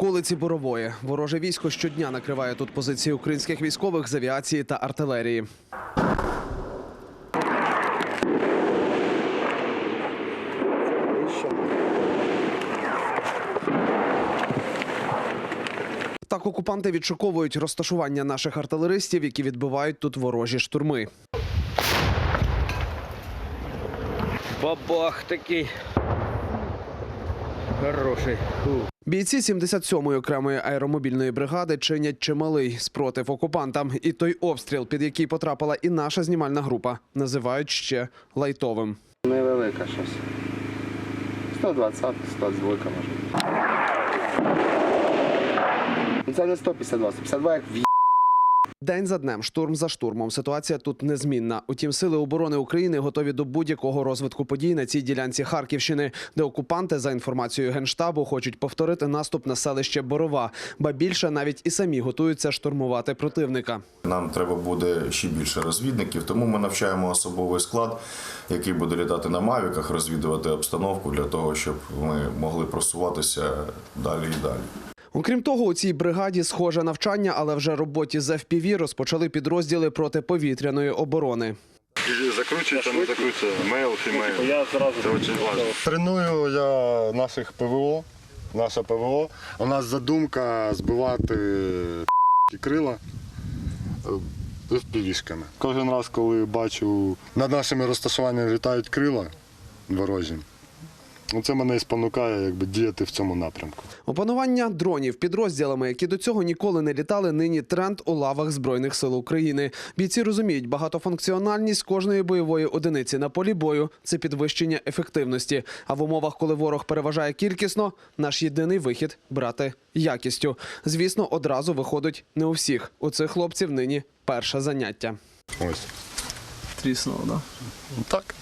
околиці Борової. Вороже військо щодня накриває тут позиції українських військових з авіації та артилерії. Так окупанти відшуковують розташування наших артилеристів, які відбивають тут ворожі штурми. Бабах такий. Хороший. Бійці 77-ї окремої аеромобільної бригади чинять чималий спротив окупантам. І той обстріл, під який потрапила і наша знімальна група, називають ще лайтовим. Невелика щось. 120, 122 може. Ну це не 152, 152 як в День за днем, штурм за штурмом. Ситуація тут незмінна. Утім, сили оборони України готові до будь-якого розвитку подій на цій ділянці Харківщини, де окупанти, за інформацією генштабу, хочуть повторити наступ на селище Борова. Ба більше навіть і самі готуються штурмувати противника. Нам треба буде ще більше розвідників, тому ми навчаємо особовий склад, який буде літати на мавіках, розвідувати обстановку для того, щоб ми могли просуватися далі і далі. Окрім того, у цій бригаді схоже навчання, але вже роботі з FPV розпочали підрозділи протиповітряної оборони. Закручується, не закручується, мейл, фімейл. Я зразу. Це дуже важливо. Треную я наших ПВО, наше ПВО. У нас задумка збивати крила е, впівішками. Кожен раз, коли бачу над нашими розташуваннями літають крила ворожі, це мене і спонукає якби, діяти в цьому напрямку. Опанування дронів підрозділами, які до цього ніколи не літали, нині тренд у лавах збройних сил України. Бійці розуміють, багатофункціональність кожної бойової одиниці на полі бою це підвищення ефективності. А в умовах, коли ворог переважає кількісно, наш єдиний вихід брати якістю. Звісно, одразу виходить не у всіх. У цих хлопців нині перше заняття. Ось. Тріснуло, да? Так.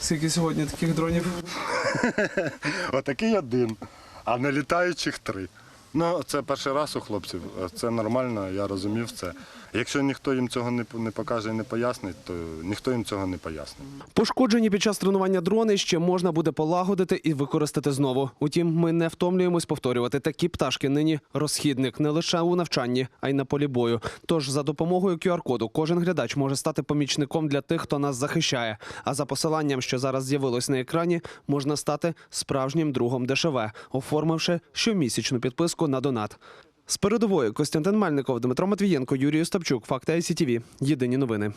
Скільки сьогодні таких дронів? Отакий один, а не літаючих три. Ну, це перший раз у хлопців, це нормально, я розумів це. Якщо ніхто їм цього не, покаже і не пояснить, то ніхто їм цього не пояснить. Пошкоджені під час тренування дрони ще можна буде полагодити і використати знову. Утім, ми не втомлюємось повторювати. Такі пташки нині розхідник не лише у навчанні, а й на полі бою. Тож за допомогою QR-коду кожен глядач може стати помічником для тих, хто нас захищає. А за посиланням, що зараз з'явилось на екрані, можна стати справжнім другом ДШВ, оформивши щомісячну підписку на донат. З передової Костянтин Мельников, Дмитро Матвієнко, Юрій Остапчук. Факти ICTV. Єдині новини.